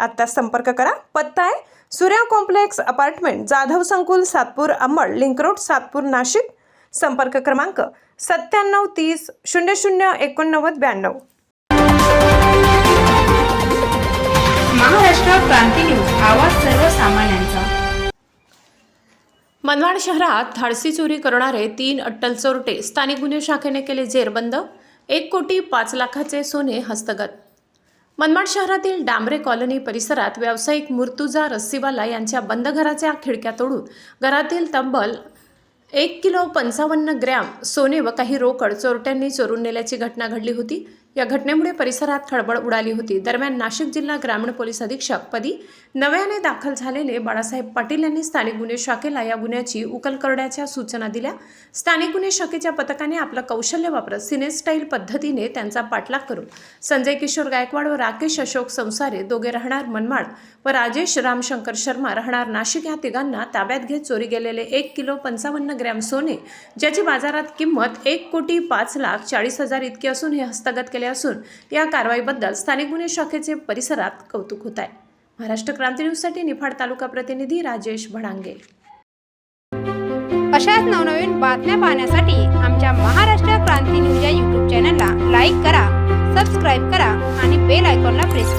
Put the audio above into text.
आत्ता संपर्क करा. पत्ता आहे सूर्या कॉम्प्लेक्स अपार्टमेंट जाधव संकुल सातपूर अंबड लिंक रोड सातपूर नाशिक. संपर्क क्रमांक सत्त्याण्णव तीस शून्य शून्य एकोणनव्वद ब्याण्णव. महाराष्ट्र क्रांती न्यूज आवाज सर्वसामान्यांचा. मनमाड शहरात धाडसी चोरी करणारे तीन अट्टल चोरटे स्थानिक गुन्हे शाखेने केले जेरबंद. एक कोटी पाच लाखाचे सोने हस्तगत मनमाड शहरातील डांबरे कॉलनी परिसरात व्यावसायिक मुर्तुजा रस्सीवाला यांच्या बंद घराच्या खिडक्या तोडून घरातील तब्बल एक किलो पंचावन्न ग्रॅम सोने व काही रोकड चोरट्यांनी चोरून नेल्याची घटना घडली होती. या घटनेमुळे परिसरात खळबळ उडाली होती. दरम्यान नाशिक जिल्हा ग्रामीण पोलीस अधीक्षक पदी नव्याने दाखल झालेले बाळासाहेब पाटील यांनी स्थानिक गुन्हे शाखेला या गुन्ह्याची उकल करण्याच्या सूचना दिल्या. स्थानिक गुन्हे शाखेच्या पथकाने आपलं कौशल्य वापरत सिनेस्टाईल पद्धतीने त्यांचा पाठलाग करून संजय किशोर गायकवाड व राकेश अशोक संसारे दोघे राहणार मनमाड व राजेश रामशंकर शर्मा राहणार नाशिक या तिघांना ताब्यात घेत चोरी गेलेले एक किलो पंचावन्न ग्रॅम सोने ज्याची बाजारात किंमत एक कोटी पाच लाख चाळीस हजार इतकी असून हे हस्तगत केले असून या कारवाईबद्दल स्थानिक गुन्हे शाखेचे परिसरात कौतुक होत आहे. महाराष्ट्र क्रांती न्यूजसाठी निफाड तालुका प्रतिनिधी राजेश भडांगे. अशाच नवनवीन बातम्या पाहण्यासाठी आमच्या महाराष्ट्र क्रांती न्यूज या यूट्यूब चॅनलला लाईक करा सबस्क्राईब करा आणि बेल आयकॉनला प्रेस करा.